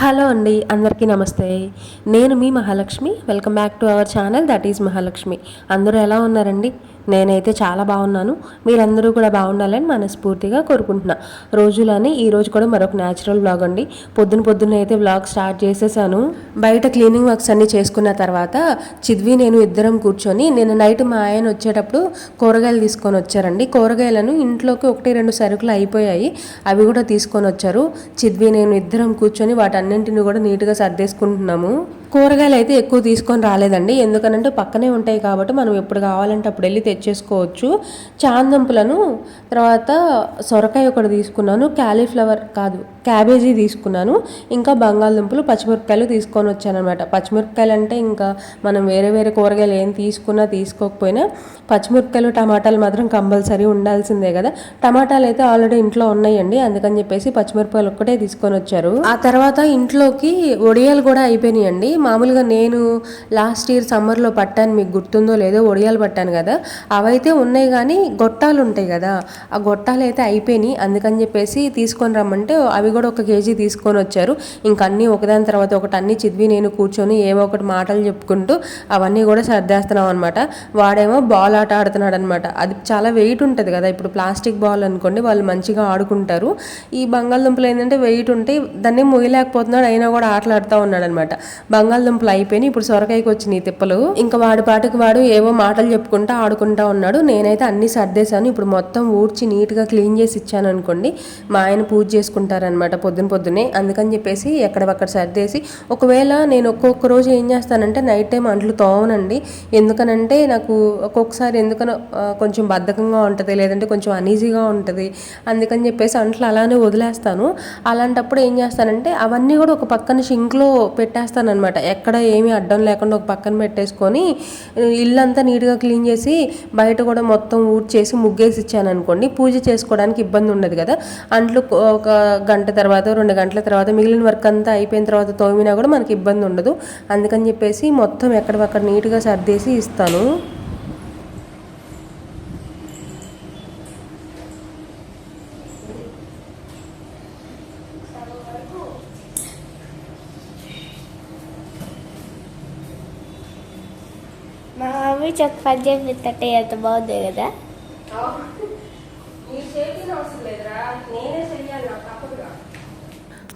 Hello అండి అందరికీ నమస్తే. నేను మీ Mahalakshmi welcome back to our channel that is Mahalakshmi. అందరూ ఎలా ఉన్నారండి? నేనైతే చాలా బాగున్నాను. మీరందరూ కూడా బాగుండాలని మనస్ఫూర్తిగా కోరుకుంటున్నా. రోజులని ఈ రోజు కూడా మరొక న్యాచురల్ బ్లాగ్ అండి. పొద్దున పొద్దున్న అయితే బ్లాగ్ స్టార్ట్ చేసేసాను. బయట క్లీనింగ్ వర్క్స్ అన్ని చేసుకున్న తర్వాత చిద్వి నేను ఇద్దరం కూర్చొని నేను నైట్ మా ఆయన వచ్చేటప్పుడు కూరగాయలు తీసుకొని వచ్చారండి. కూరగాయలను ఇంట్లోకి ఒకటి రెండు సరుకులు అయిపోయాయి. అవి కూడా తీసుకొని వచ్చారు. చిద్వి నేను ఇద్దరం కూర్చొని వాటన్నింటిని కూడా నీట్గా సర్దేసుకుంటున్నాము. కూరగాయలు అయితే ఎక్కువ తీసుకొని రాలేదండి. ఎందుకనంటే పక్కనే ఉంటాయి కాబట్టి మనం ఎప్పుడు కావాలంటే అప్పుడు వెళ్ళి తెచ్చు తెచ్చేసుకోవచ్చు చాందంపులను తర్వాత సొరకాయ ఒకటి తీసుకున్నాను. క్యాలీఫ్లవర్ కాదు. క్యాబేజీ తీసుకున్నాను. ఇంకా బంగాళదుంపలు పచ్చిమిరపకాయలు తీసుకొని వచ్చానమాట పచ్చిమిరపకాయలు అంటే ఇంకా మనం వేరే వేరే కూరగాయలు ఏం తీసుకున్నా తీసుకోకపోయినా పచ్చిమిరపకాయలు టమాటాలు మాత్రం కంపల్సరీ ఉండాల్సిందే కదా. టమాటాలు అయితే ఆల్రెడీ ఇంట్లో ఉన్నాయండి. అందుకని చెప్పేసి పచ్చిమిరపకాయలు ఒక్కటే తీసుకొని వచ్చారు. ఆ తర్వాత ఇంట్లోకి ఒడియాలు కూడా అయిపోయినాయండి. మామూలుగా నేను లాస్ట్ ఇయర్ సమ్మర్లో పట్టాను. మీకు గుర్తుందో లేదో ఒడియాలు పట్టాను కదా. అవైతే ఉన్నాయి కానీ గొట్టాలు ఉంటాయి కదా. ఆ గొట్టాలు అయితే అయిపోయినాయి. అందుకని చెప్పేసి తీసుకొని రమ్మంటే అవి కూడా ఒక కేజీ తీసుకొని వచ్చారు. ఇంకన్నీ ఒకదాని తర్వాత ఒకటి అన్ని చిదివి నేను కూర్చొని ఏవో ఒకటి మాటలు చెప్పుకుంటూ అవన్నీ కూడా సర్దేస్తున్నాం అనమాట వాడేమో బాల్ ఆట ఆడుతున్నాడు అనమాట అది చాలా వెయిట్ ఉంటుంది కదా. ఇప్పుడు ప్లాస్టిక్ బాల్ అనుకోండి వాళ్ళు మంచిగా ఆడుకుంటారు. ఈ బంగాళదుంపలు ఏంటంటే వెయిట్ ఉంటే దాన్ని మొయ్యలేకపోతున్నాడు అయినా కూడా ఆటలాడుతూ ఉన్నాడు అనమాట బంగాళదుంపలు అయిపోయినాయి ఇప్పుడు సొరకాయకి వచ్చినాయి తిప్పలు. ఇంకా వాడి పాటికి వాడు ఏవో మాటలు చెప్పుకుంటా ఆడుకుంటా ఉన్నాడు. నేనైతే అన్ని సర్దేశాను. ఇప్పుడు మొత్తం ఊడ్చి నీట్గా క్లీన్ చేసి ఇచ్చాను అనుకోండి మా ఆయన పూజ చేసుకుంటారనమాట పొద్దున పొద్దునే. అందుకని చెప్పేసి ఎక్కడవక్కడ సర్దేసి ఒకవేళ నేను ఒక్కొక్క రోజు ఏం చేస్తానంటే నైట్ టైం అంట్లు తోమనండి. ఎందుకనంటే నాకు ఒక్కొక్కసారి ఎందుకనో కొంచెం బద్ధకంగా ఉంటుంది లేదంటే కొంచెం అనీజీగా ఉంటుంది. అందుకని చెప్పేసి అంట్లు అలానే వదిలేస్తాను. అలాంటప్పుడు ఏం చేస్తానంటే అవన్నీ కూడా ఒక పక్కన షింక్లో పెట్టేస్తాను అనమాట ఎక్కడ ఏమీ అడ్డం లేకుండా ఒక పక్కన పెట్టేసుకొని ఇల్లంతా నీట్గా క్లీన్ చేసి బయట కూడా మొత్తం ఊడ్చేసి ముగ్గేసి ఇచ్చాను అనుకోండి పూజ చేసుకోవడానికి ఇబ్బంది ఉండదు కదా. అంట్లు ఒక గంట తర్వాత రెండు గంటల తర్వాత మిగిలిన వర్క్ అంతా అయిపోయిన తర్వాత తోమినా కూడా మనకి ఇబ్బంది ఉండదు. అందుకని చెప్పేసి మొత్తం ఎక్కడవక్కడ నీట్గా సర్దేసి ఇస్తాను. మా మమ్మీ చెక్క పని చేపిస్తుంటే ఎంత బాగుంది కదా?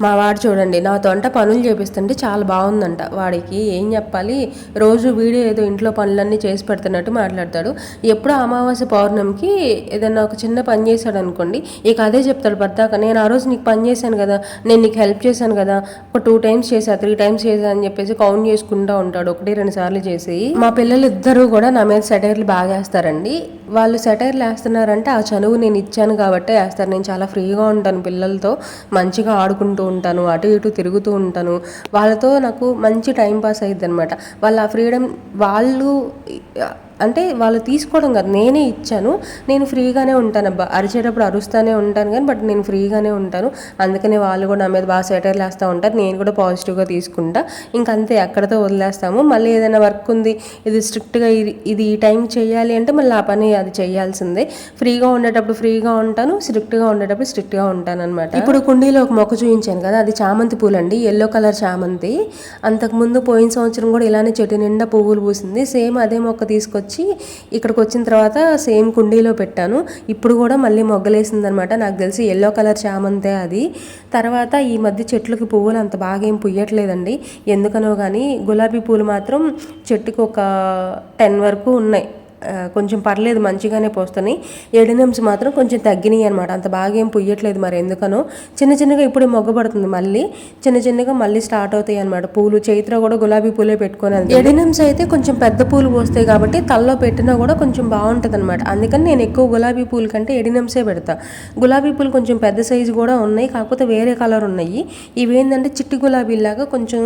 మా వాడు చూడండి నాతో అంట పనులు చేపిస్తుంటే చాలా బాగుందంట. వాడికి ఏం చెప్పాలి? రోజు వీడియో ఏదో ఇంట్లో పనులన్నీ చేసి పెడుతున్నట్టు మాట్లాడతాడు. ఎప్పుడు అమావాస్య పౌర్ణమికి ఏదైనా ఒక చిన్న పని చేశాడు అనుకోండి ఇక అదే చెప్తాడు భర్తాక నేను ఆ రోజు నీకు పని చేశాను కదా నేను నీకు హెల్ప్ చేశాను కదా ఒక టూ టైమ్స్ చేశా త్రీ టైమ్స్ చేశా అని చెప్పేసి కౌంట్ చేసుకుంటూ ఉంటాడు ఒకటి రెండు సార్లు చేసి. మా పిల్లలు ఇద్దరు కూడా నా మీద సెటైర్లు బాగా వేస్తారండి. వాళ్ళు సెటైర్లు వేస్తున్నారంటే ఆ చనువు నేను ఇచ్చాను కాబట్టే వేస్తారు. నేను చాలా ఫ్రీగా ఉంటాను పిల్లలతో మంచిగా ఆడుకుంటూ ఉంటాను అటు ఇటు తిరుగుతూ ఉంటాను. వాళ్ళతో నాకు మంచి టైం పాస్ అయ్యిద్ది అనమాట వాళ్ళ ఫ్రీడమ్ వాళ్ళు అంటే వాళ్ళు తీసుకోవడం కాదు. నేనే ఇచ్చాను. నేను ఫ్రీగానే ఉంటాను అబ్బా అరిచేటప్పుడు అరుస్తానే ఉంటాను కానీ బట్ నేను ఫ్రీగానే ఉంటాను. అందుకనే వాళ్ళు కూడా నా మీద బాగా సెటర్ వేస్తూ ఉంటారు. నేను కూడా పాజిటివ్గా తీసుకుంటా. ఇంక అంతే అక్కడతో వదిలేస్తాము. మళ్ళీ ఏదైనా వర్క్ ఉంది ఇది స్ట్రిక్ట్గా ఇది ఇది ఈ టైం చేయాలి అంటే మళ్ళీ ఆ పని అది చేయాల్సిందే. ఫ్రీగా ఉండేటప్పుడు ఫ్రీగా ఉంటాను స్ట్రిక్ట్గా ఉండేటప్పుడు స్ట్రిక్ట్గా ఉంటాను అనమాట ఇప్పుడు కుండీలో ఒక మొక్క చూపించాను కదా అది చామంతి పూలు అండి ఎల్లో కలర్ చామంతి అంతకుముందు పోయిన సంవత్సరం కూడా ఇలానే చెట్టు నిండా పువ్వులు పూసింది. సేమ్ అదే మొక్క తీసుకొచ్చి ఇక్కడికి వచ్చిన తర్వాత సేమ్ కుండీలో పెట్టాను. ఇప్పుడు కూడా మళ్ళీ మొగ్గలేసింది అనమాట నాకు తెలిసి ఎల్లో కలర్ చామంతే అది. తర్వాత ఈ మధ్య చెట్లకి పువ్వులు అంత బాగా ఏం పుయ్యట్లేదండి. ఎందుకనో కానీ గులాబీ పూలు మాత్రం చెట్టుకు ఒక టెన్ వరకు ఉన్నాయి. కొంచెం పర్లేదు మంచిగానే పోస్తున్నాయి. ఎడినమ్స్ మాత్రం కొంచెం తగ్గినాయి అనమాట అంత బాగా ఏం పుయ్యట్లేదు మరి ఎందుకనో. చిన్న చిన్నగా ఇప్పుడే మొగ్గబడుతుంది మళ్ళీ. చిన్న చిన్నగా మళ్ళీ స్టార్ట్ అవుతాయి అనమాట పూలు చైత్ర కూడా గులాబీ పూలే పెట్టుకొని ఎడినమ్స్ అయితే కొంచెం పెద్ద పూలు పోస్తాయి కాబట్టి తల్లో పెట్టినా కూడా కొంచెం బాగుంటుంది అనమాట అందుకని నేను ఎక్కువ గులాబీ పూలు కంటే ఎడినమ్సే పెడతా. గులాబీ పూలు కొంచెం పెద్ద సైజు కూడా ఉన్నాయి కాకపోతే వేరే కలర్ ఉన్నాయి. ఇవి ఏంటంటే చిట్టి గులాబీలాగా కొంచెం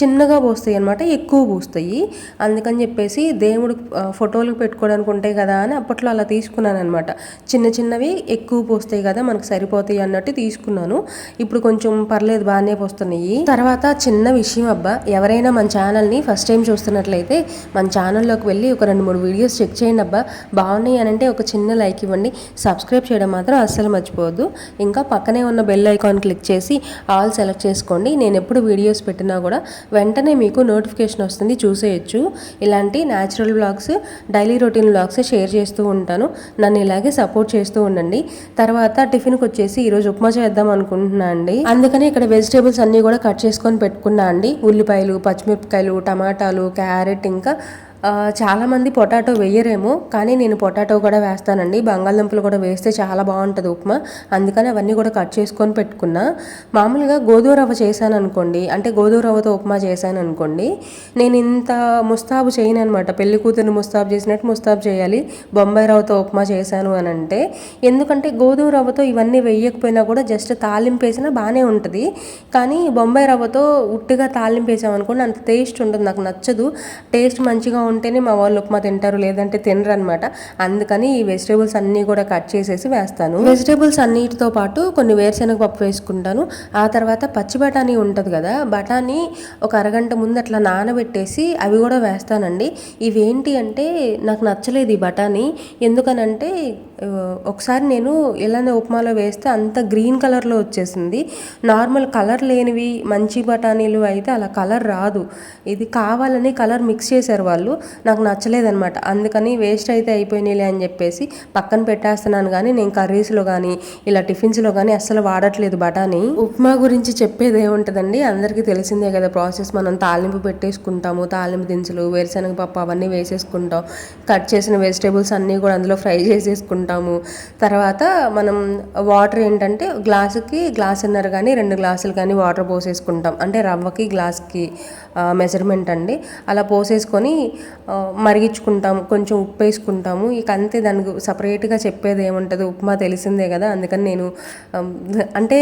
చిన్నగా పోస్తాయి అనమాట ఎక్కువ పూస్తాయి. అందుకని చెప్పేసి దేవుడు ఫోటోలు ఫోటోలకు పెట్టు పెట్టుకోవడానికి ఉంటాయి కదా అని అప్పట్లో అలా తీసుకున్నాను అనమాట చిన్న చిన్నవి ఎక్కువ పోస్తాయి కదా మనకు సరిపోతాయి అన్నట్టు తీసుకున్నాను. ఇప్పుడు కొంచెం పర్లేదు బాగానే పోస్తున్నాయి. తర్వాత చిన్న విషయం అబ్బా ఎవరైనా మన ఛానల్ని ఫస్ట్ టైం చూస్తున్నట్లయితే మన ఛానల్లోకి వెళ్ళి ఒక రెండు మూడు వీడియోస్ చెక్ చేయండి అబ్బా. బాగున్నాయి అని అంటే ఒక చిన్న లైక్ ఇవ్వండి. సబ్స్క్రైబ్ చేయడం మాత్రం అస్సలు మర్చిపోవద్దు. ఇంకా పక్కనే ఉన్న బెల్ ఐకాన్ క్లిక్ చేసి ఆల్ సెలెక్ట్ చేసుకోండి. నేను ఎప్పుడు వీడియోస్ పెట్టినా కూడా వెంటనే మీకు నోటిఫికేషన్ వస్తుంది చూసేయచ్చు. ఇలాంటి natural blogs daily routine blogs share చేస్తూ ఉంటాను. నన్ను ఇలాగే సపోర్ట్ చేస్తూ ఉండండి. తర్వాత టిఫిన్కి వచ్చేసి ఈరోజు ఉప్మా చేద్దాం అనుకుంటున్నా అండి. అందుకని ఇక్కడ వెజిటేబుల్స్ అన్నీ కూడా కట్ చేసుకొని పెట్టుకున్నా అండి. ఉల్లిపాయలు పచ్చిమిరపకాయలు టమాటాలు క్యారెట్ ఇంకా చాలామంది పొటాటో వేయరేమో కానీ నేను పొటాటో కూడా వేస్తానండి. బంగాళదుంపలు కూడా వేస్తే చాలా బాగుంటుంది ఉప్మా. అందుకని అవన్నీ కూడా కట్ చేసుకొని పెట్టుకున్నా. మామూలుగా గోధుమ రవ్వ చేశాను అనుకోండి అంటే గోధుమ రవ్వతో ఉప్మా చేశాను అనుకోండి నేను ఇంత ముస్తాబు చేయను అనమాట పెళ్ళి కూతురు ముస్తాబు చేసినట్టు ముస్తాబు చేయాలి. బొంబాయి రవ్వతో ఉప్మా చేశాను అని అంటే ఎందుకంటే గోధుమ రవ్వతో ఇవన్నీ వేయకపోయినా కూడా జస్ట్ తాలింపు వేసినా బాగానే ఉంటుంది. కానీ బొంబాయి రవ్వతో ఉట్టిగా తాలింపు వేసామనుకోండి అంత టేస్ట్ ఉంటుంది నాకు నచ్చదు. టేస్ట్ మంచిగా ఉంటేనే మా వాళ్ళు ఉప్మా తింటారు లేదంటే తినరు అనమాట అందుకని ఈ వెజిటేబుల్స్ అన్నీ కూడా కట్ చేసేసి వేస్తాను. వెజిటేబుల్స్ అన్నిటితో పాటు కొన్ని వేరుశనగ పప్పు వేసుకుంటాను. ఆ తర్వాత పచ్చి బఠానీ ఉంటుంది కదా బఠానీ ఒక అరగంట ముందు అట్లా నానబెట్టేసి అవి కూడా వేస్తానండి. ఇవేంటి అంటే నాకు నచ్చలేదు ఈ బఠానీ. ఎందుకనంటే ఒకసారి నేను ఇలానే ఉప్మాలో వేస్తే అంత గ్రీన్ కలర్లో వచ్చేసింది. నార్మల్ కలర్ లేనివి మంచి బఠానీలు అయితే అలా కలర్ రాదు. ఇది కావాలని కలర్ మిక్స్ చేశారు వాళ్ళు. నాకు నచ్చలేదన్నమాట. అందుకని వేస్ట్ అయితే అయిపోయినాయిలే అని చెప్పేసి పక్కన పెట్టేస్తున్నాను కానీ నేను కర్రీస్లో కానీ ఇలా టిఫిన్స్లో కానీ అస్సలు వాడట్లేదు బఠానీ. ఉప్మా గురించి చెప్పేది ఏముంటుందండి? అందరికీ తెలిసిందే కదా ప్రాసెస్. మనం తాలింపు పెట్టేసుకుంటాము తాలింపు దినుసులు వేరుశనగ పప్పు అవన్నీ వేసేసుకుంటాం. కట్ చేసిన వెజిటేబుల్స్ అన్నీ కూడా అందులో ఫ్రై చేసేసుకుంటాము. తర్వాత మనం వాటర్ ఏంటంటే గ్లాసుకి గ్లాసున్నర కానీ రెండు గ్లాసులు కానీ వాటర్ పోసేసుకుంటాం. అంటే రవ్వకి గ్లాస్కి. మెజర్మెంట్ అండి. అలా పోసేసుకొని మరిగించుకుంటాము మరిగించుకుంటాం కొంచెం ఉప్పు వేసుకుంటాము ఇక అంతే దానికి సపరేట్గా చెప్పేది ఏముంటుంది? ఉప్మా తెలిసిందే కదా? అందుకని నేను అంటే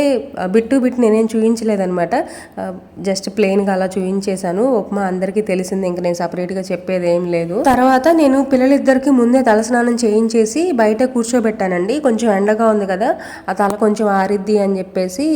బిట్టు బిట్ నేనేం చూపించలేదనమాట జస్ట్ ప్లెయిన్గా అలా చూపించేశాను ఉప్మా అందరికీ తెలిసిందే ఇంక నేను సపరేట్గా చెప్పేది ఏం లేదు. తర్వాత నేను పిల్లలిద్దరికి ముందే తలస్నానం చేయించేసి బయట కూర్చోబెట్టానండి. కొంచెం ఎండగా ఉంది కదా ఆ తల కొంచెం ఆరిద్ది అని చెప్పేసి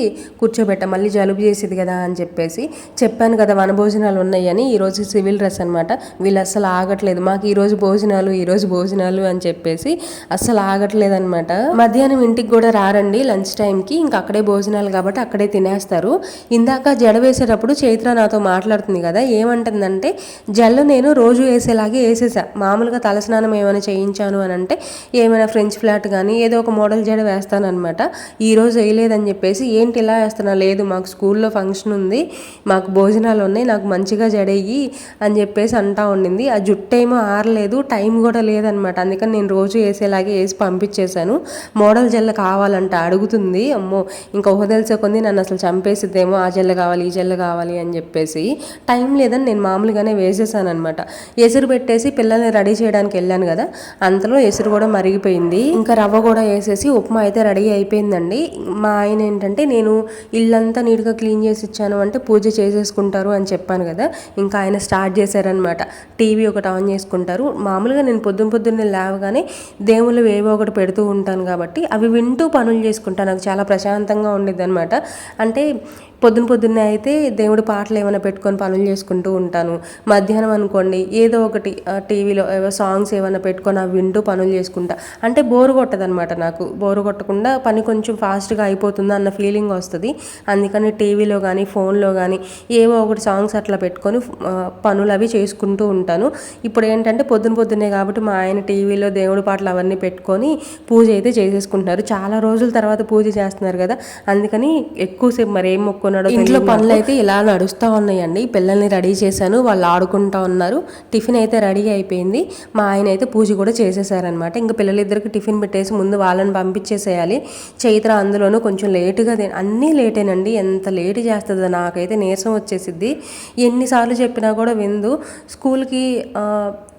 కూర్చోబెట్టా. మళ్ళీ జలుబు చేసేది కదా అని చెప్పేసి చెప్పాను కదా వనభోజనాలు ఉన్నాయని ఈరోజు సివిల్ డ్రెస్ అనమాట వీళ్ళు అస్సలు ఆగట్లేదు. మాకు ఈరోజు భోజనాలు ఈరోజు భోజనాలు అని చెప్పేసి అస్సలు ఆగట్లేదు అనమాట మధ్యాహ్నం ఇంటికి కూడా రారండి లంచ్ టైంకి. ఇంకా అక్కడే భోజనాలు కాబట్టి అక్కడే తినేస్తారు. ఇందాక జడ వేసేటప్పుడు చైత్ర నాతో మాట్లాడుతుంది కదా ఏమంటుందంటే జల్లు నేను రోజు వేసేలాగే వేసేసా. మామూలుగా తలస్నానం ఏమైనా చేయించాను అని అంటే ఏమైనా ఫ్రెంచ్ ఫ్లాట్ కానీ ఏదో ఒక మోడల్ జడ వేస్తానమాట ఈరోజు వేయలేదని చెప్పేసి ఏంటి ఇలా వేస్తున్నా? లేదు మాకు స్కూల్లో ఫంక్షన్ ఉంది. మాకు భోజనాలు ఉన్నాయి. నాకు మంచిగా జడేయి అని చెప్పేసి అంటా ఉండింది. ఆ జుట్టు ఏమో ఆరలేదు టైం కూడా లేదనమాట. అందుకని నేను రోజు వేసేలాగే వేసి పంపించేశాను. మోడల్ జెల్ల కావాలంట అడుగుతుంది. అమ్మో ఇంకా ఊహ తెలిసే కొంది నన్ను అసలు చంపేసిద్దేమో ఆ జెల్ల కావాలి ఈ జెల్ల కావాలి అని చెప్పేసి. టైం లేదని నేను మామూలుగానే వేసేసాను అనమాట ఎసురు పెట్టేసి పిల్లల్ని రెడీ చేయడానికి వెళ్ళాను కదా అంతలో ఎసురు కూడా మరిగిపోయింది. ఇంకా రవ్వ కూడా వేసేసి ఉప్మా అయితే రెడీ అయిపోయిందండి. మా ఆయన ఏంటంటే నేను ఇల్లంతా నీట్గా క్లీన్ చేసి ఇచ్చాను అంటే పూజ చేసేసుకుంటారు అని చెప్పాను. కదా. ఇంకా ఆయన స్టార్ట్ చేశారనమాట టీవీ ఒకటి ఆన్ చేసుకుంటారు. మామూలుగా నేను పొద్దున పొద్దున్నే లేవగానే దేవుళ్ళు ఏవో ఒకటి పెడుతూ ఉంటాను కాబట్టి అవి వింటూ పనులు చేసుకుంటాను నాకు చాలా ప్రశాంతంగా ఉండేది అనమాట అంటే పొద్దున పొద్దున్నే అయితే దేవుడి పాటలు ఏమైనా పెట్టుకొని పనులు చేసుకుంటూ ఉంటాను. మధ్యాహ్నం అనుకోండి ఏదో ఒకటి టీవీలో ఏవో సాంగ్స్ ఏమైనా పెట్టుకొని అవి వింటూ పనులు చేసుకుంటా. అంటే బోరు కొట్టదనమాట నాకు. బోరు కొట్టకుండా పని కొంచెం ఫాస్ట్గా అయిపోతుంది అన్న ఫీలింగ్ వస్తుంది. అందుకని టీవీలో కానీ ఫోన్లో కానీ ఏవో ఒకటి సాంగ్స్ అట్లా పెట్టుకొని పనులు అవి చేసుకుంటూ ఉంటాను. ఇప్పుడు ఏంటంటే పొద్దున పొద్దున్నే కాబట్టి మా ఆయన టీవీలో దేవుడి పాటలు అవన్నీ పెట్టుకొని పూజ అయితే చేసేసుకుంటున్నారు. చాలా రోజుల తర్వాత పూజ చేస్తున్నారు కదా. అందుకని ఎక్కువసేపు మరి ఏం మొక్కు మొక్కున్నాడో ఇంట్లో పనులు అయితే ఇలా నడుస్తూ ఉన్నాయండి. పిల్లల్ని రెడీ చేశాను. వాళ్ళు ఆడుకుంటా ఉన్నారు. టిఫిన్ అయితే రెడీ అయిపోయింది. మా ఆయన అయితే పూజ కూడా చేసేసారనమాట ఇంకా పిల్లలిద్దరికి టిఫిన్ పెట్టేసి ముందు వాళ్ళని పంపించేసేయాలి. చైత్ర అందులోనూ కొంచెం లేటుగా అన్నీ లేటేనండి. ఎంత లేట్ చేస్తుందో నాకైతే నీరసం వచ్చేసిద్ది. ఎన్నిసార్లు చెప్పినా కూడా విందు. స్కూల్కి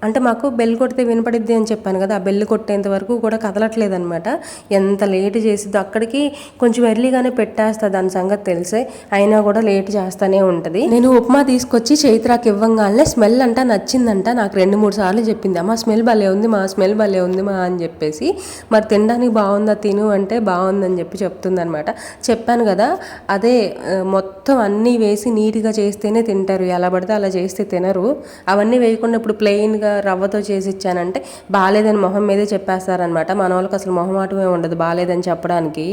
అంటే మాకు బెల్ కొడితే వినపడిద్ది అని చెప్పాను కదా ఆ బెల్ కొట్టేంత వరకు కూడా కదలట్లేదు అనమాట ఎంత లేట్ చేసిద్దో అక్కడికి కొంచెం ఎర్లీగానే పెట్టేస్తా దాని సంగతి తెలిసే. అయినా కూడా లేట్ చేస్తానే ఉంటుంది. నేను ఉప్మా తీసుకొచ్చి చైత్రాకి ఇవ్వంగానే స్మెల్ అంట నచ్చిందంట. నాకు రెండు మూడు సార్లు చెప్పింది అమ్మ స్మెల్ భలే ఉంది మా స్మెల్ భలే ఉంది మా అని చెప్పేసి. మరి తినడానికి బాగుందా తిను అంటే బాగుందని చెప్పి చెప్తుందనమాట చెప్పాను కదా అదే మొత్తం అన్నీ వేసి నీట్గా చేస్తేనే తింటారు. ఎలా పడితే అలా చేస్తే తినరు. అవన్నీ వేయకుండా ఇప్పుడు ప్లెయిన్గా రవ్వతో చేసి ఇచ్చానంటే బాగాలేదని మొహం మీదే చెప్పేస్తారనమాట మన వాళ్ళకి అసలు మొహమాటమే ఉండదు బాగాలేదని చెప్పడానికి.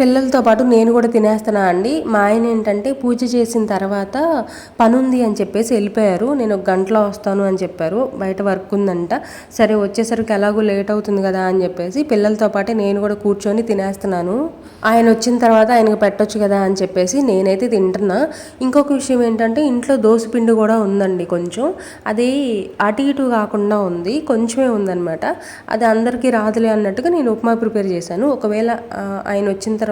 పిల్లలతో పాటు నేను కూడా తినేస్తున్నా అండి. మా ఆయన ఏంటంటే పూజ చేసిన తర్వాత పనుంది అని చెప్పేసి వెళ్ళిపోయారు. నేను ఒక గంటలో వస్తాను అని చెప్పారు. బయట వర్క్ ఉందంట. సరే వచ్చేసరికి ఎలాగో లేట్ అవుతుంది కదా అని చెప్పేసి పిల్లలతో పాటే నేను కూడా కూర్చొని తినేస్తున్నాను. ఆయన వచ్చిన తర్వాత ఆయనకు పెట్టొచ్చు కదా అని చెప్పేసి నేనైతే తింటున్నా. ఇంకొక విషయం ఏంటంటే ఇంట్లో దోసపిండి కూడా ఉందండి కొంచెం. అది అటు ఇటు కాకుండా ఉంది. కొంచెమే ఉందన్నమాట. అది అందరికీ రాదులే అన్నట్టుగా నేను ఉప్మా ప్రిపేర్ చేశాను. ఒకవేళ ఆయన వచ్చిన తర్వాత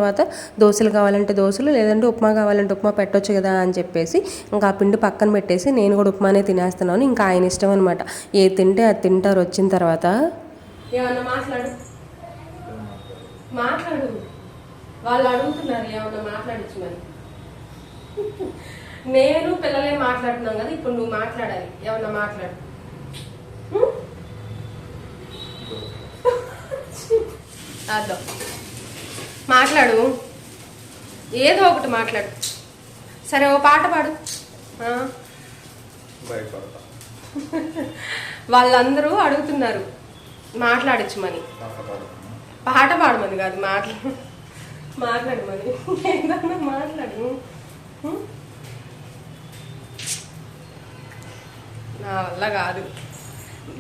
దోశలు కావాలంటే దోశలు లేదంటే ఉప్మా కావాలంటే ఉప్మా పెట్టొచ్చు కదా అని చెప్పేసి ఇంకా ఆ పిండి పక్కన పెట్టేసి నేను కూడా ఉప్మానే తినేస్తున్నాను. ఇంకా ఆయన ఇష్టం అనమాట ఏ తింటే అది తింటారు వచ్చిన తర్వాత. ఏమన్నా మాట్లాడు. మాట్లాడు. వాళ్ళు అడుగుతున్నారు ఏమన్నా మాట్లాడచ్చు మరి. నేను పిల్లలే మాట్లాడుతున్నాం కదా ఇప్పుడు నువ్వు మాట్లాడాలి. ఏమన్నా మాట్లాడు? అర్థం. మాట్లాడు. ఏదో ఒకటి మాట్లాడు. సరే ఓ పాట పాడు. వాళ్ళందరూ అడుగుతున్నారు. మాట్లాడచ్చు పాట పాడమని కాదు మాట్లా మాట్లాడమని ఏదన్నా మాట్లాడు? నా వల్ల కాదు.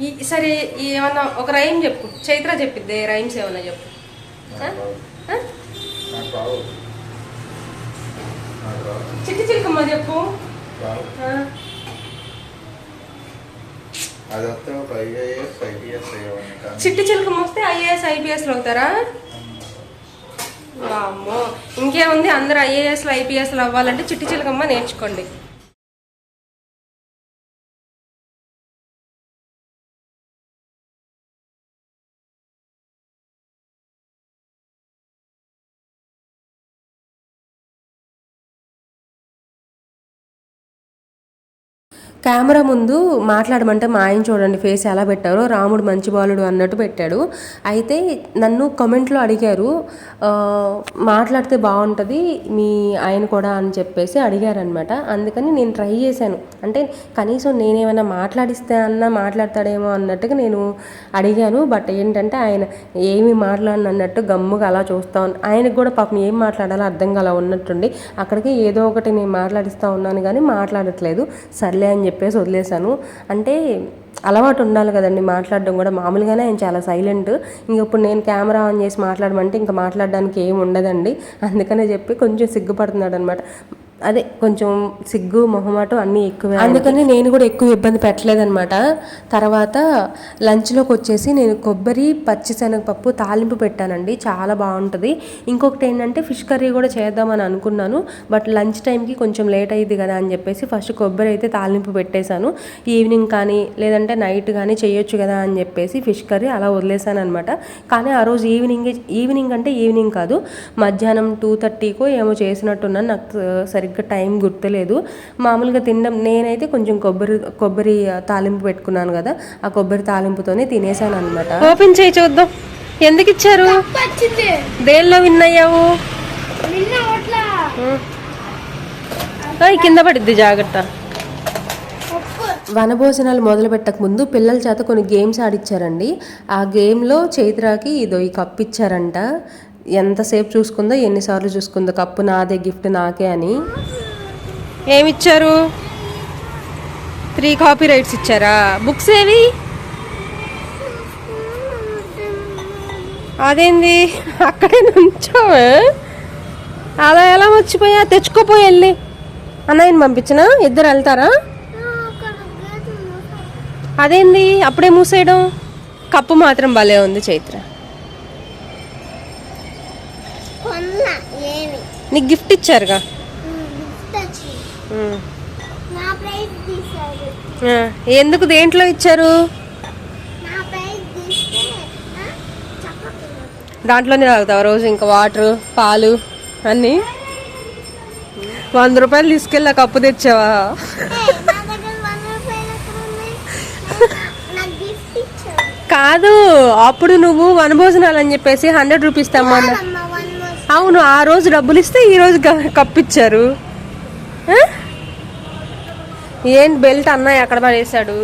ఈ సరే ఏమన్నా ఒక రైమ్ చెప్పు. చైత్ర చెప్పిద్దే రైమ్స్ ఏమన్నా చెప్పు. ఆ? నాకు చిట్టి చిలుకమ్మ చెప్పు. వస్తే ఐఏఎస్ ఐపీఎస్ చిట్టి చిలుకం వస్తే ఐఏఎస్ ఐపీఎస్లు అవుతారా? అమ్మో ఇంకేముంది? అందరు ఐఏఎస్లు ఐపీఎస్లు అవ్వాలంటే చిట్టి చిలుకమ్మ నేర్చుకోండి. కెమెరా ముందు మాట్లాడమంటే మా ఆయన చూడండి ఫేస్ ఎలా పెట్టారో రాముడు మంచి బాలుడు అన్నట్టు పెట్టాడు. అయితే నన్ను కమెంట్లో అడిగారు మాట్లాడితే బాగుంటుంది మీ ఆయన కూడా అని చెప్పేసి అడిగారనమాట అందుకని నేను ట్రై చేశాను. అంటే కనీసం నేనేమైనా మాట్లాడిస్తే అన్నా మాట్లాడతాడేమో అన్నట్టుగా నేను అడిగాను. బట్ ఏంటంటే ఆయన ఏమి మాట్లాడను అన్నట్టు గమ్ముగా అలా చూస్తా ఉన్నా. ఆయనకు కూడా పాపం ఏం మాట్లాడాలో అర్థం కాల ఉన్నట్టుండి అక్కడికి ఏదో ఒకటి నేను మాట్లాడిస్తూ ఉన్నాను కానీ మాట్లాడట్లేదు. సర్లే అని చెప్పేసి వదిలేశాను. అంటే అలవాటు ఉండాలి కదండి మాట్లాడడం కూడా. మామూలుగానే ఆయన చాలా సైలెంట్ ఇంక ఇప్పుడు నేను కెమెరా ఆన్ చేసి మాట్లాడమంటే ఇంకా మాట్లాడడానికి ఏమి ఉండదండి. అందుకనే చెప్పి కొంచెం సిగ్గుపడుతున్నాడు అనమాట అదే కొంచెం సిగ్గు మొహమాటం అన్నీ ఎక్కువే అందుకని నేను కూడా ఎక్కువ ఇబ్బంది పెట్టలేదనమాట తర్వాత లంచ్లోకి వచ్చేసి నేను కొబ్బరి పచ్చిశనగపప్పు తాలింపు పెట్టానండి. చాలా బాగుంటుంది. ఇంకొకటి ఏంటంటే ఫిష్ కర్రీ కూడా చేద్దామని అనుకున్నాను. బట్ లంచ్ టైంకి కొంచెం లేట్ అయ్యింది కదా అని చెప్పేసి ఫస్ట్ కొబ్బరి అయితే తాలింపు పెట్టేశాను. ఈవినింగ్ కానీ లేదంటే నైట్ కానీ చేయొచ్చు కదా అని చెప్పేసి ఫిష్ కర్రీ అలా వదిలేసాను అనమాట కానీ ఆ రోజు ఈవినింగ్ ఈవినింగ్ అంటే ఈవినింగ్ కాదు. మధ్యాహ్నం టూ థర్టీకో ఏమో చేసినట్టున్నాను. నాకు సరిగ్గా టైం గుర్తులేదు. మామూలుగా తినడం నేనైతే కొంచెం కొబ్బరి కొబ్బరి తాలింపు పెట్టుకున్నాను కదా ఆ కొబ్బరి తాలింపుతోనే తినేసాను అనమాట ఓపెన్ చేయి చూద్దాం. ఎందుకు ఇచ్చారు వచ్చింది దేనిలో విన్ అయ్యావు? నిన్న ఓట్లా. కింద పడిద్ది జాగ్రత్త. వనభోజనాలు మొదలు పెట్టక ముందు పిల్లల చేత కొన్ని గేమ్స్ ఆడిచ్చారండి. ఆ గేమ్లో చైత్రాకి ఇదో ఈ కప్ ఇచ్చారంట ఎంతసేపు చూసుకుందో ఎన్నిసార్లు చూసుకుందో కప్పు నాదే గిఫ్ట్ నాకే అని. ఏమిచ్చారు? త్రీ కాపీ రైట్స్ ఇచ్చారా? బుక్స్ ఏవి? అదేంది? అక్కడే నుంచోవే? అలా ఎలా మర్చిపోయా? తెచ్చుకోపోయి వెళ్ళి అన్నయ్యని పంపించిన? ఇద్దరు వెళ్తారా? అదేంది? అప్పుడే మూసేయడం? కప్పు మాత్రం భలే ఉంది చైత్ర. నీకు గిఫ్ట్ ఇచ్చారుగా? ఎందుకు దేంట్లో ఇచ్చారు? దాంట్లోనే తాగుతావు రోజు ఇంకా వాటర్ పాలు అన్నీ? వంద రూపాయలు తీసుకెళ్ళి అప్పు తెచ్చావా? కాదు అప్పుడు నువ్వు వనభోజనాలు అని చెప్పేసి హండ్రెడ్ రూపీస్ తెమ్మన్నా అవును ఆ రోజు డబ్బులు ఇస్తే ఈ రోజు గ- ఏంటి బెల్ట్ అన్నయ్య అక్కడ పడేశాడు.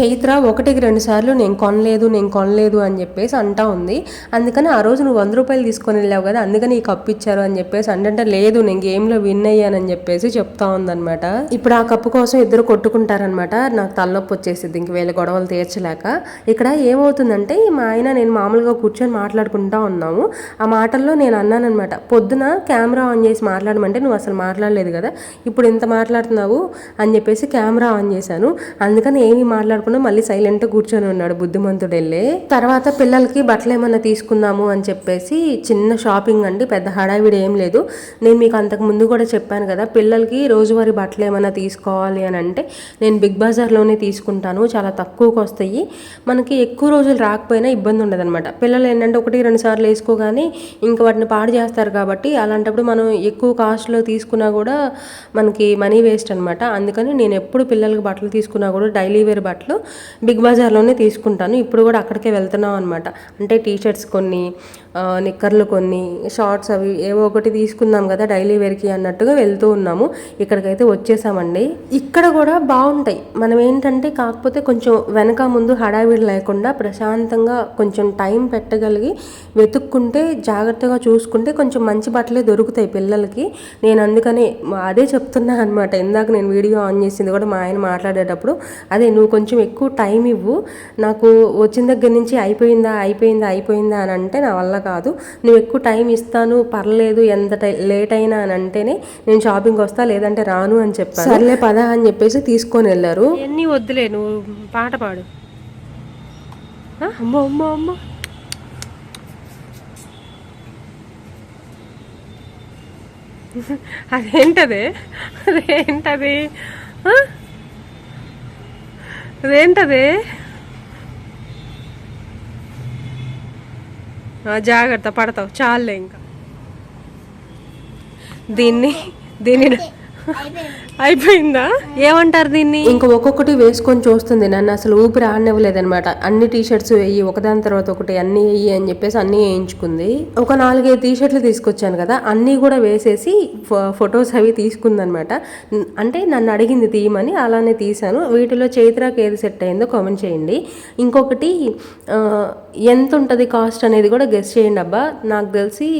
చైత్ర ఒకటికి రెండు సార్లు నేను కొనలేదు నేను కొనలేదు అని చెప్పేసి అంటా ఉంది. అందుకని ఆ రోజు నువ్వు వంద రూపాయలు తీసుకొని వెళ్ళావు కదా అందుకని ఈ కప్పు ఇచ్చారు అని చెప్పేసి అంటే లేదు నేను గేమ్లో విన్ అయ్యానని చెప్పేసి చెప్తా ఉందన్నమాట. ఇప్పుడు ఆ కప్పు కోసం ఇద్దరు కొట్టుకుంటారనమాట నాకు తలనొప్పి వచ్చేసింది ఇంక వీళ్ళ గొడవలు తీర్చలేక. ఇక్కడ ఏమవుతుందంటే మా ఆయన నేను మామూలుగా కూర్చొని మాట్లాడుకుంటా ఉన్నాము. ఆ మాటల్లో నేను అన్నానమాట పొద్దున కెమెరా ఆన్ చేసి మాట్లాడమంటే నువ్వు అసలు మాట్లాడలేదు కదా ఇప్పుడు ఇంత మాట్లాడుతున్నావు? అని చెప్పేసి కెమెరా ఆన్ చేశాను. అందుకని ఏమీ మాట్లాడకుండా మళ్ళీ సైలెంట్ కూర్చొని ఉన్నాడు బుద్ధిమంతుడు వెళ్ళి తర్వాత పిల్లలకి బట్టలు ఏమన్నా తీసుకుందాము అని చెప్పేసి చిన్న షాపింగ్ అండి పెద్ద హడావిడి ఏం లేదు. నేను మీకు అంతకు ముందు కూడా చెప్పాను కదా పిల్లలకి రోజువారీ బట్టలు ఏమైనా తీసుకోవాలి అని అంటే నేను బిగ్ బజార్లోనే తీసుకుంటాను చాలా తక్కువకు వస్తాయి. మనకి ఎక్కువ రోజులు రాకపోయినా ఇబ్బంది ఉండదు అనమాట పిల్లలు ఏంటంటే ఒకటి రెండు సార్లు వేసుకోగానే ఇంకా వాటిని పాడు చేస్తారు కాబట్టి అలాంటప్పుడు మనం ఎక్కువ కాస్ట్లో తీసుకున్నా కూడా మనకి మనీ వేస్ట్ అనమాట అందుకని నేను ఎప్పుడు పిల్లలకి బట్టలు తీసుకున్నా కూడా డైలీ వేర్ బట్టలు బిగ్ బజార్లోనే తీసుకుంటాను. ఇప్పుడు కూడా అక్కడికే వెళ్తున్నాం అనమాట అంటే టీ షర్ట్స్ కొన్ని నిక్కర్లు కొన్ని షార్ట్స్ అవి ఏవో ఒకటి తీసుకుందాం కదా డైలీ వేర్కి అన్నట్టుగా వెళ్తూ ఉన్నాము. ఇక్కడికైతే వచ్చేసామండి. ఇక్కడ కూడా బాగుంటాయి. మనం ఏంటంటే కాకపోతే కొంచెం వెనక ముందు హడావిడి లేకుండా ప్రశాంతంగా కొంచెం టైం పెట్టగలిగి వెతుక్కుంటే జాగ్రత్తగా చూసుకుంటే కొంచెం మంచి బట్టలే దొరుకుతాయి పిల్లలకి. నేను అందుకనే అదే చెప్తున్నా అనమాట ఇందాక నేను వీడియో ఆన్ చేసింది కూడా మా ఆయన మాట్లాడేటప్పుడు అదే నువ్వు కొంచెం ఎక్కువ టైం ఇవ్వు. నాకు వచ్చిన దగ్గర నుంచి అయిపోయిందా అయిపోయిందా అయిపోయిందా అని అంటే నా వల్ల కాదు. నువ్వు ఎక్కువ టైం ఇస్తాను పర్లేదు ఎంత టై- లేట్ అయినా అని అంటేనే నేను షాపింగ్ వస్తా లేదంటే రాను అని చెప్పాను సర్లే పద అని చెప్పేసి తీసుకొని వెళ్ళారు. ఎన్ని వద్దులే నువ్వు పాట పాడు. అమ్మో అమ్మో అమ్మో. అదేంటది? అదేంటది? అదేంటది? జాగ్రత్త పడతావు చాలే ఇంకా. దీన్ని దీన్ని అయిపోయిందా? ఏమంటారు దీన్ని? ఇంకా ఒక్కొక్కటి వేసుకొని చూస్తుంది నన్ను అసలు ఊపిరి ఆడనివ్వలేదనమాట అన్ని టీ షర్ట్స్ వేయి ఒకదాని తర్వాత ఒకటి అన్ని వేయి అని చెప్పేసి అన్ని వేయించుకుంది. ఒక నాలుగైదు టీ షర్ట్లు తీసుకొచ్చాను కదా అన్నీ కూడా వేసేసి ఫొటోస్ అవి తీసుకుందనమాట అంటే నన్ను అడిగింది తీయమని అలానే తీశాను. వీటిలో చైత్రాకి ఏది సెట్ అయిందో కామెంట్ చేయండి. ఇంకొకటి ఎంత ఉంటుంది కాస్ట్ అనేది కూడా గెస్ట్ చేయండి అబ్బా. నాకు తెలిసి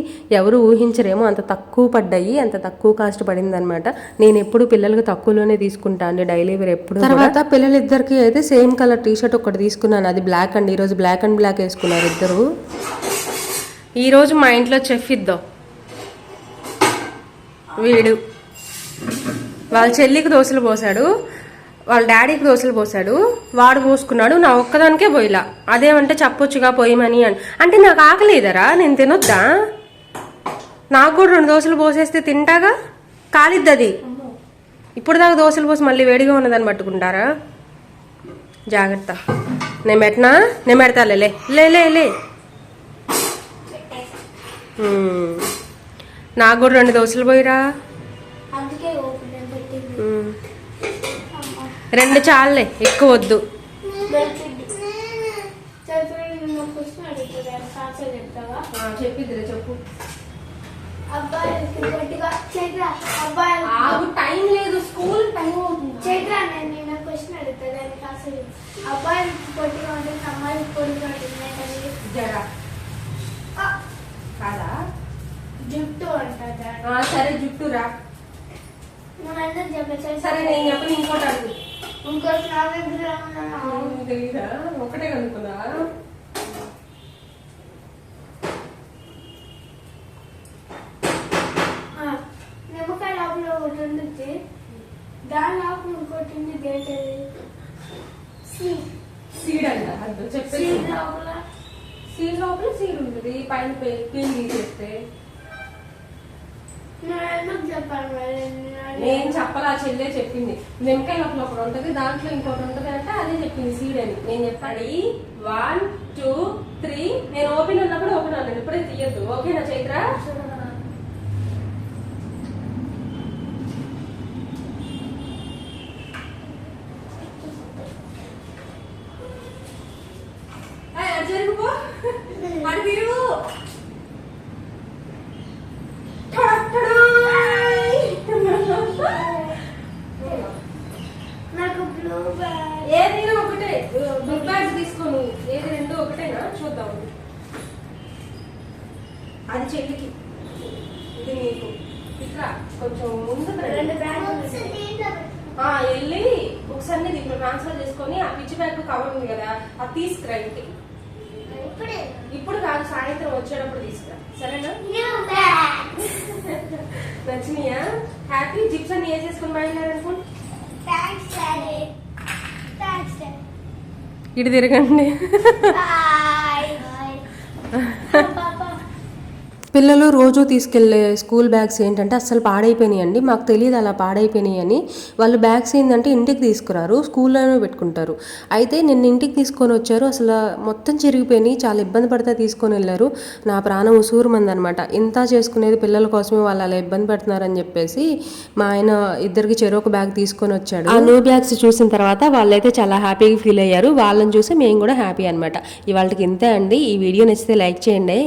ఎవరు ఊహించరేమో అంత తక్కువ పడ్డాయి అంత తక్కువ కాస్ట్ పడింది అనమాట నేను ఎప్పుడు పిల్లలు పిల్లలకి తక్కువలోనే తీసుకుంటాను డైలీ వేర్ ఎప్పుడు తర్వాత పిల్లలిద్దరికి అయితే సేమ్ కలర్ టీ షర్ట్ ఒకటి తీసుకున్నాను. అది బ్లాక్ అండి. ఈరోజు బ్లాక్ అండ్ బ్లాక్ వేసుకున్నారు ఇద్దరు. ఈరోజు మా ఇంట్లో చెఫ్ ఇద్దాం. వీడు. వాళ్ళ చెల్లికి దోశలు పోసాడు. వాళ్ళ డాడీకి దోశలు పోసాడు. వాడు పోసుకున్నాడు. నా ఒక్కదానికే పోయిలా. అదేమంటే చెప్పొచ్చుగా పోయమని అని. అంటే నాకు ఆకలేదరా? నేను తినొద్దా? నాకు కూడా రెండు దోశలు పోసేస్తే తింటాగా? కాలిద్ది అది ఇప్పుడు దాకా దోశలు పోసి మళ్ళీ వేడిగా ఉన్నదని పట్టుకుంటారా? జాగ్రత్త. నేను పెట్టనా? నేను పెడతాలే లే. లే లే. నాకు కూడా రెండు దోశలు పోయిరా. అందుకే ఓపెన్ పెట్టింది. మ్మ్. రెండు చాలులే ఎక్కువ వద్దు. క్వశ్చన్ అడుగుతుంది ఆన్సర్ చెప్తావా చెప్పిద్దిలే చెప్పు అబ్బాయిలకి పొట్టిగా చైత్ర అబ్బాయిలు టైం లేదు స్కూల్ టైం అవుతుంది. చైత్ర నేను నిన్న క్వశ్చన్ అడుగుతా దానికి ఆన్సర్ చెప్పు. అబ్బాయిలకి పొట్టిగా ఉంటుంది అమ్మాయిలకి పొట్టిగా ఉంటుంది కాదా? జుట్టు అంటారు సరే జుట్టు రా. సరే నేను చెప్పని ఇంకోటి అడుగు. ఇంకోటి ఒకటే కనుక్కున్నా ఆ, నిమ్మకాయ లోపల ఒకటి ఉంటుంది దాని లోపల ఇంకోటి ఉంది సీ- సీడ్ అంట అద్దు లోపల. సీడ్ లోపల సీడ్ ఉంటుంది పైన పీల్ తీసేస్తే చెప్పాను నేను చెప్పలా చెల్లె చెప్పింది. నిమ్మకాయ లోపల ఒకటి ఉంటుంది దాంట్లో ఇంకోటి ఉంటుంది అంటే అదే చెప్పింది సీడ్ అని. నేను చెప్పాడు వన్ టూ త్రీ. నేను ఓపెన్ అన్నప్పుడు ఓపెన్ అన్నాను ఇప్పుడే తీయద్దు. ఓకేనా చైత్ర? జరుగుపో. అటు తిరుగు. టడటడాయ్. నాకు బ్లూ బ్యాగ్ ఏదైనా ఒకటే. బిగ్ బ్యాగ్స్ తీసుకోను. ఏది రెండు ఒకటేనా? చూద్దాం. అది చెల్లికి ఇది నీకు. కొంచెం ముందు రెండు. వెళ్ళి బుక్స్ అన్ని దీంట్లో ట్రాన్స్ఫర్ చేసుకొని ఆ పిచ్చి బ్యాగ్ కవర్ ఉంది కదా అది తీసుకురా ఇంటికి. ఇప్పుడే కాదు సాయంత్రం వచ్చేటప్పుడు తీసుకురా. సరేనా? నచ్చినాయా హ్యాపీ జిప్స్ అన్ని వేసేసుకుని థ్యాంక్స్ డాడీ ఇటు తిరగండి. పిల్లలు రోజు తీసుకెళ్ళే స్కూల్ బ్యాగ్స్ ఏంటంటే అస్సలు పాడైపోయినాయి అండి మాకు తెలియదు అలా పాడైపోయినాయి అని వాళ్ళు బ్యాగ్స్ ఏంటంటే ఇంటికి తీసుకురారు స్కూల్లోనే పెట్టుకుంటారు. అయితే నిన్న ఇంటికి తీసుకొని వచ్చారు అసలు మొత్తం చిరిగిపోయినాయి చాలా ఇబ్బంది పడితే తీసుకొని వెళ్ళారు. నా ప్రాణం ఉసూరుమంది అనమాట ఇంత చేసుకునేది పిల్లల కోసమే వాళ్ళు అలా ఇబ్బంది పడుతున్నారని చెప్పేసి మా ఆయన ఇద్దరికి చెరొక బ్యాగ్ తీసుకొని వచ్చాడు. ఆ న్యూ బ్యాగ్స్ చూసిన తర్వాత వాళ్ళైతే చాలా హ్యాపీగా ఫీల్ అయ్యారు. వాళ్ళని చూసి మేము కూడా హ్యాపీ అనమాట ఇవాళకి ఇంతే అండి. ఈ వీడియో నచ్చితే లైక్ చేయండి.